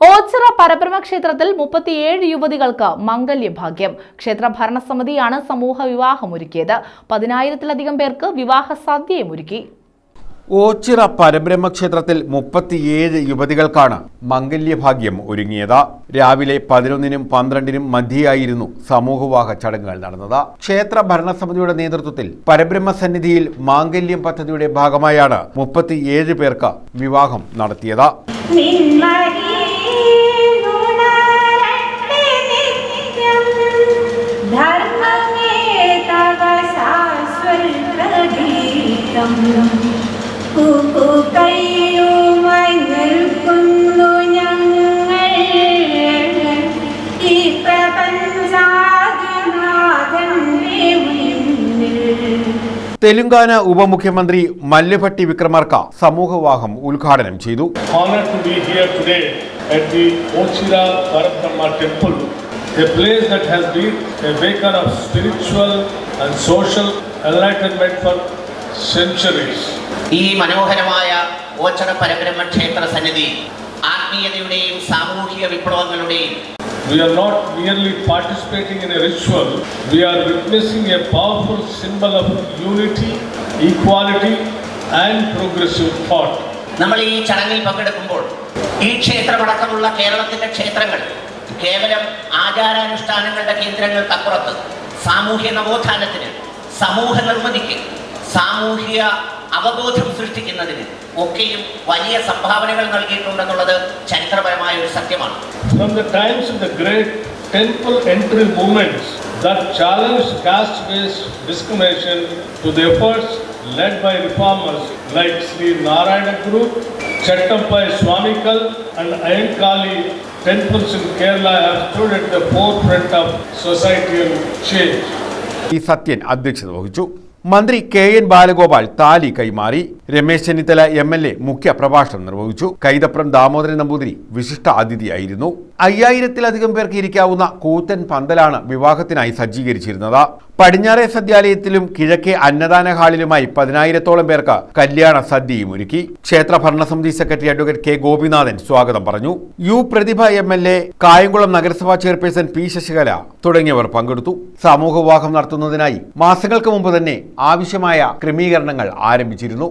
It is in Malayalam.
ഓച്ചിറ പരബ്രഹ്മ ക്ഷേത്രത്തിൽ മുപ്പത്തിയേഴ് യുവതികൾക്ക് മംഗല്യഭാഗ്യം. ക്ഷേത്ര ഭരണസമിതിയാണ് സമൂഹ വിവാഹമൊരുക്കിയത്. പതിനായിരത്തിലധികം പേർക്ക് വിവാഹ സദ്യയും ഒരുക്കി ഓച്ചിറ പരബ്രഹ്മ ക്ഷേത്രത്തിൽ മുപ്പത്തിയേഴ് യുവതികൾക്കാണ് മംഗല്യഭാഗ്യം ഒരുങ്ങിയത്. രാവിലെ പതിനൊന്നിനും പന്ത്രണ്ടിനും മധ്യയായിരുന്നു സമൂഹവാഹ ചടങ്ങുകൾ നടന്നത്. ക്ഷേത്ര ഭരണസമിതിയുടെ നേതൃത്വത്തിൽ പരബ്രഹ്മ സന്നിധിയിൽ മാംഗല്യം പദ്ധതിയുടെ ഭാഗമായാണ് മുപ്പത്തിയേഴ് പേർക്ക് വിവാഹം നടത്തിയത്. തെലുങ്കാന ഉപമുഖ്യമന്ത്രി മല്ലുഭട്ടി വിക്രമാർക്ക സമൂഹവാഹം ഉദ്ഘാടനം ചെയ്തു. സ്പിരിച്വൽ ഈ മനോഹരമായ ഓച്ചറ പരബ്രഹ്മ ക്ഷേത്ര സന്നിധി ആത്മീയതയുടെയും സാമൂഹിക വിപ്ലവങ്ങളുടെയും We are not merely participating in a ritual, we are witnessing a powerful symbol of unity, equality, and progressive thought. നമ്മൾ ഈ ചടങ്ങിൽ പങ്കെടുക്കുമ്പോൾ ഈ ക്ഷേത്രമടക്കമുള്ള കേരളത്തിന്റെ ക്ഷേത്രങ്ങൾ കേവലം ആചാരാനുഷ്ഠാനങ്ങളുടെ കേന്ദ്രങ്ങൾക്കപ്പുറത്ത് സാമൂഹ്യ നവോത്ഥാനത്തിന് സമൂഹ നിർമ്മിതിക്ക് സാമൂഹിക അവബോധം സൃഷ്ടിക്കുന്നതിന് ഒക്കെയും വലിയ സംഭാവനകൾ നൽകിയിട്ടുണ്ടെന്നുള്ളത് ചരിത്രപരമായ ഒരു സത്യമാണ് From the times of the great temple entry movements that challenged caste-based discrimination to the efforts led by reformers like Sri Narayana Guru, Chattampai Swamikal and Ayankali temples in Kerala have stood at the forefront of societal change. ഈ സത്യൻ അധ്യക്ഷത വഹിച്ചു മന്ത്രി കെ എൻ ബാലഗോപാൽ താലി കൈമാറി. Ramesh Chennithala M L A മുഖ്യ പ്രഭാഷണം നിർവഹിച്ചു. കൈതപ്രം ദാമോദരൻ നമ്പൂതിരി വിശിഷ്ട അതിഥിയായിരുന്നു. അയ്യായിരത്തിലധികം പേർക്ക് ഇരിക്കാവുന്ന കൂത്തൻ പന്തലാണ് വിവാഹത്തിനായി സജ്ജീകരിച്ചിരുന്നത്. പടിഞ്ഞാറേ സദ്യാലയത്തിലും കിഴക്കേ അന്നദാന ഹാളിലുമായി പതിനായിരത്തോളം പേർക്ക് കല്യാണ സദ്യയും ഒരുക്കി. ക്ഷേത്ര ഭരണസമിതി സെക്രട്ടറി അഡ്വക്കേറ്റ് കെ ഗോപിനാഥൻ സ്വാഗതം പറഞ്ഞു. U Prathibha M L A Kayamkulam നഗരസഭാ ചെയർപേഴ്സൺ പി ശശികല തുടങ്ങിയവർ പങ്കെടുത്തു. സമൂഹ വിവാഹം നടത്തുന്നതിനായി മാസങ്ങൾക്ക് മുമ്പ് തന്നെ ആവശ്യമായ ക്രമീകരണങ്ങൾ ആരംഭിച്ചിരുന്നു.